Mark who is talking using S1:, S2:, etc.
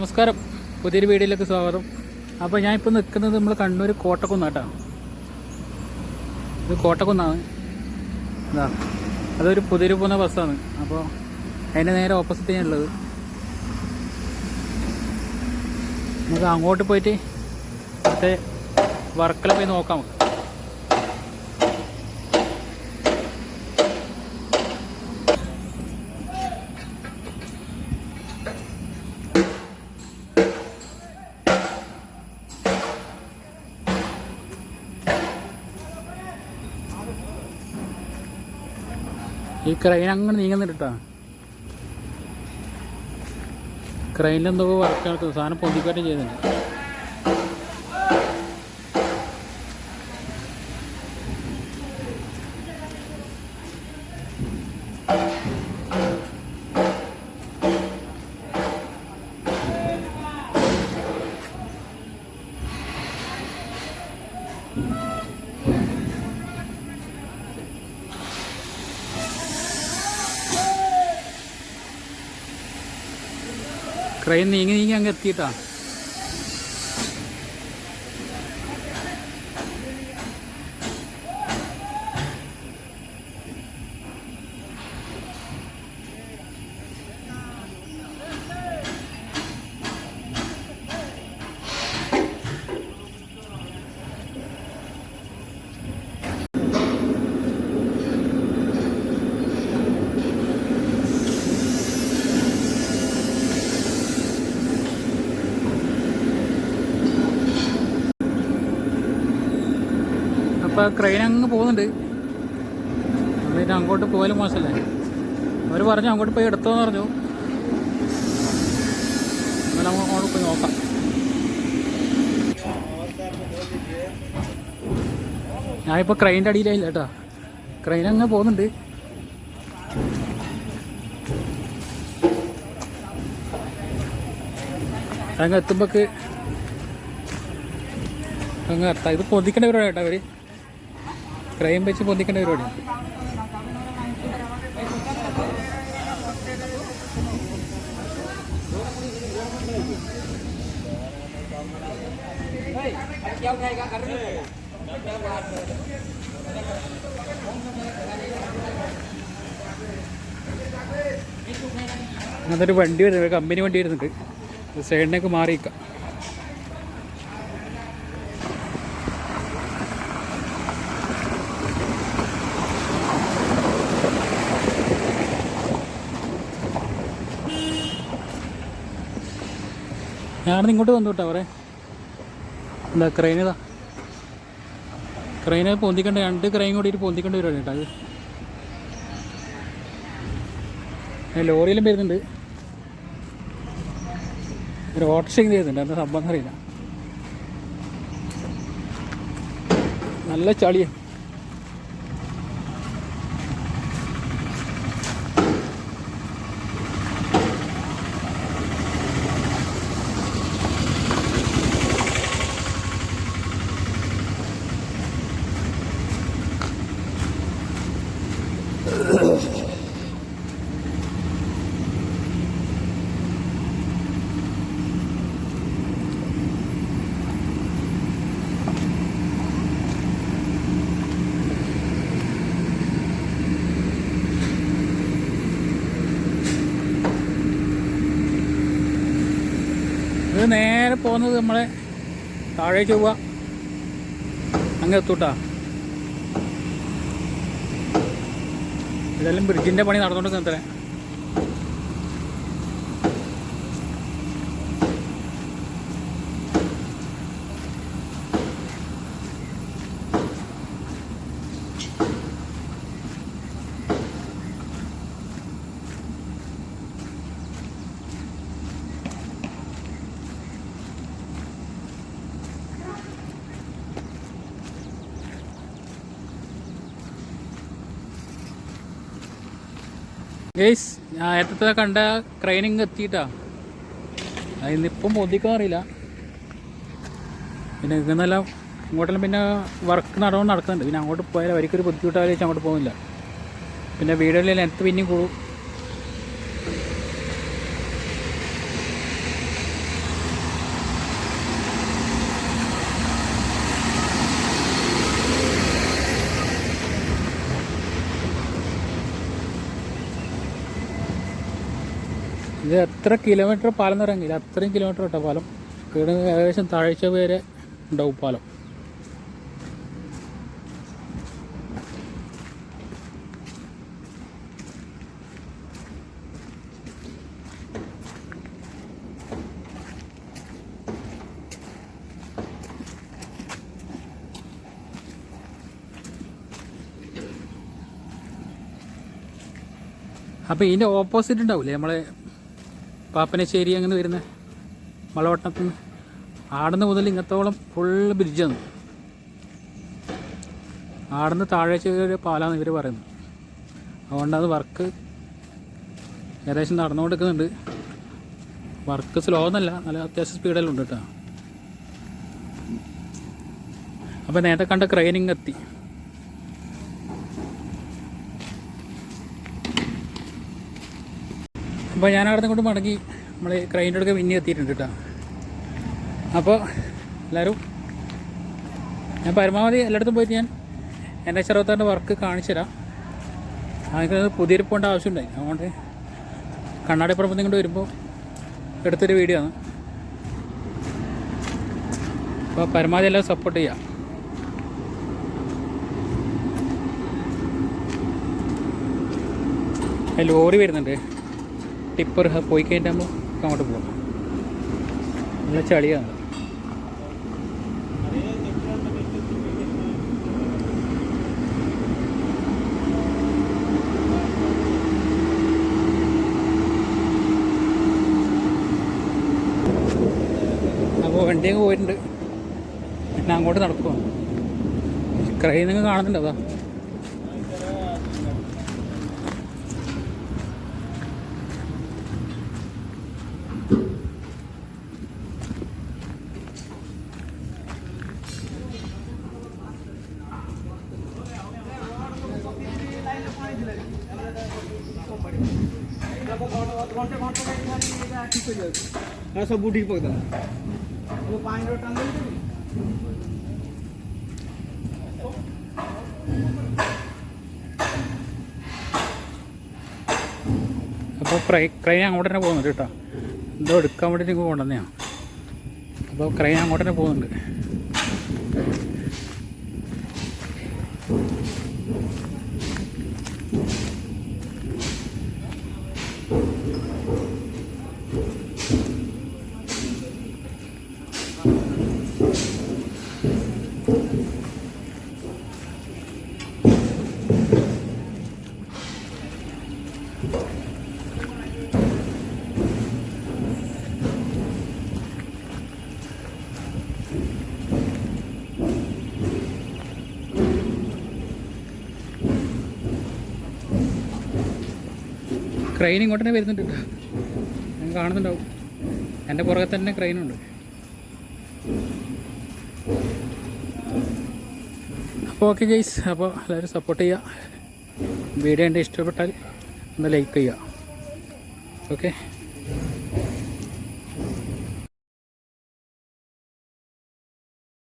S1: നമസ്കാരം. പുതിയൊരു വീഡിയോയിലേക്ക് സ്വാഗതം. അപ്പോൾ ഞാൻ ഇപ്പോൾ നിൽക്കുന്നത് നമ്മൾ കണ്ണൂർ കോട്ടക്കുന്നാട്ടാണ് ഇത് കോട്ടക്കുന്നാണ്. ഇതാ. അതൊരു പുതിയൊരു പോകുന്ന ബസ്സാണ്. അപ്പോൾ അതിന്റെ നേരെ ഓപ്പോസിറ്റ് ഞാനുള്ളത് നമുക്ക് അങ്ങോട്ട് പോയിട്ട് മറ്റേ വർക്കല പോയി നോക്കാം നമുക്ക്. ഈ ക്രെയിൻ അങ്ങനെ നീങ്ങുന്നിട്ടാ എന്തോ വർക്ക് നടക്കുന്നു. സാധനം പൊന്തിക്കാറ്റം ചെയ്യുന്നുണ്ട്. ക്രെയിൻ നീങ്ങി നീങ്ങി അങ്ങ് എത്തിയിട്ടാ? അപ്പോൾ ക്രെയിൻ അങ്ങ് പോകുന്നുണ്ട്. പിന്നെ അങ്ങോട്ട് പോയാലും മോശമല്ലേ? അവർ പറഞ്ഞു അങ്ങോട്ട് പോയി എടുത്തോന്ന് പറഞ്ഞു. എന്നാലും അങ്ങോട്ട് പോയി നോക്കാം. ഞാനിപ്പോൾ ക്രെയിന്റെ അടിയിലായില്ല കേട്ടോ. ക്രെയിൻ അങ്ങ് പോകുന്നുണ്ട്. അങ്ങ് എത്തുമ്പോക്ക് അങ്ങ് എത്താം. ഇത് പൊതിക്കേണ്ട പരിപാടി കേട്ടോ അവർ ക്രൈം വെച്ച് പൊന്തിക്കേണ്ട പരിപാടി. അതൊരു വണ്ടി വരുന്നത് കമ്പനി വണ്ടി വരുന്നുണ്ട്. സൈഡിനേക്ക് മാറിയിക്കാം. ഞാനിന്ന് ഇങ്ങോട്ട് വന്നു കേട്ടോ അവരെ. എന്താ ക്രെയിനിതാ ക്രെയിന് പൊന്തിക്കണ്ട രണ്ട് ക്രെയിൻ കൂടിയിട്ട് പൊന്തിക്കണ്ട വരുവാണ് കേട്ടോ അത്. ലോറിയിലും വരുന്നുണ്ട്. ഒരു ഓട്ടോറിക്ഷയും ചെയ്യുന്നുണ്ട്. എന്താ സംഭവം അറിയില്ല നല്ല ചളിയാണ് ഇത് നേരെ പോകുന്നത് നമ്മളെ താഴേക്ക് പോവാ. അങ്ങ് എത്തൂട്ടാ. ഇതെല്ലാം ബ്രിഡ്ജിന്റെ പണി നടന്നുകൊണ്ട് നിർത്തണേ ഗേസ് ഞാൻ നേരത്തെ കണ്ട ക്രെയിനിങ് എത്തിയിട്ടാ. പൊതിക്കാൻ അറിയില്ല. പിന്നെ ഇങ്ങനല്ല ഇങ്ങോട്ടെല്ലാം പിന്നെ വർക്ക് നടന്നു നടക്കുന്നുണ്ട്. പിന്നെ അങ്ങോട്ട് പോയാൽ അവർക്കൊരു ബുദ്ധിമുട്ടായാലും അങ്ങോട്ട് പോകുന്നില്ല. പിന്നെ വീടുകളിൽ നേരത്തെ പിന്നെയും കൂടും. ഇത് എത്ര കിലോമീറ്റർ പാലം എന്ന് പറയാൻ അത്രയും കിലോമീറ്റർ കേട്ടോ പാലം. കീട് ഏകദേശം താഴ്ച വരെ ഉണ്ടാവും പാലം. അപ്പോൾ ഇതിന്റെ ഓപ്പോസിറ്റ് ഉണ്ടാവില്ലേ നമ്മളെ പാപ്പനശ്ശേരി അങ്ങനെ വരുന്ന? മലവട്ടത്തിൽ നിന്ന്. ആടുന്ന മുതൽ ഇങ്ങത്തോളം ഫുൾ ബ്രിഡ്ജാണ് ആടുന്ന് താഴേക്ക് ഒരു പാലാന്ന് ഇവർ പറയുന്നത്. അതുകൊണ്ട് അത് വർക്ക് ഏകദേശം നടന്നുകൊണ്ടിരിക്കുന്നുണ്ട്. വർക്ക് സ്ലോ എന്നല്ല നല്ല അത്യാവശ്യം സ്പീഡെല്ലാം ഉണ്ട് കേട്ടോ. അപ്പോൾ നേരത്തെ കണ്ട ക്രെയിനിങ് എത്തി. അപ്പോൾ ഞാൻ അവിടെ കൊണ്ട് മടങ്ങി നമ്മൾ ക്രൈന്റെ അടുക്ക പിന്നെ എത്തിയിട്ടുണ്ട് കേട്ടോ അപ്പോൾ എല്ലാവരും ഞാൻ പരമാവധി എല്ലായിടത്തും പോയിട്ട് ഞാൻ എന്റെ ചെറുപ്പത്താന്റെ വർക്ക് കാണിച്ചു തരാം. അതിന് പുതിയൊരു പോകേണ്ട ആവശ്യമുണ്ടായി. അതുകൊണ്ട് കണ്ണാടിപ്പുറത്ത് നിങ്ങോട്ട് വരുമ്പോൾ എടുത്തൊരു വീഡിയോ ആണ്. അപ്പോൾ പരമാവധി എല്ലാം സപ്പോർട്ട് ചെയ്യാം. ലോറി വരുന്നുണ്ട്. ടിപ്പർ പോയി പോയി നമ്മൾ അങ്ങോട്ട് പോകാം നല്ല ചളിയാണ്. അപ്പോൾ വണ്ടിയൊക്കെ പോയിട്ടുണ്ട്. പിന്നെ അങ്ങോട്ട് നടക്കുവാണ് ക്രൈ നിങ്ങൾ കാണുന്നുണ്ടോ അതാ.
S2: হ্যাঁ সব বুটিক পকদাম
S1: അപ്പോൾ ക്രെയിൻ അങ്ങോട്ട് തന്നെ പോകുന്നുണ്ട് കേട്ടോ. എന്തോ എടുക്കാൻ വേണ്ടി നിങ്ങൾക്ക് കൊണ്ടുവന്നെയാണ് അപ്പോൾ ക്രെയിൻ അങ്ങോട്ട് തന്നെ പോകുന്നുണ്ട്. ക്രൈൻ ഇങ്ങോട്ട് തന്നെ വരുന്നുണ്ട്. ഞാൻ കാണുന്നുണ്ടാവും. എന്റെ പുറകെ തന്നെ ട്രെയിനുണ്ട് അപ്പോൾ ഓക്കെ ഗൈസ് അപ്പോൾ എല്ലാവരും സപ്പോർട്ട് ചെയ്യുക. വീഡിയോ എന്റെ ഇഷ്ടപ്പെട്ടാൽ ഒന്ന് ലൈക്ക് ചെയ്യുക. ഓക്കെ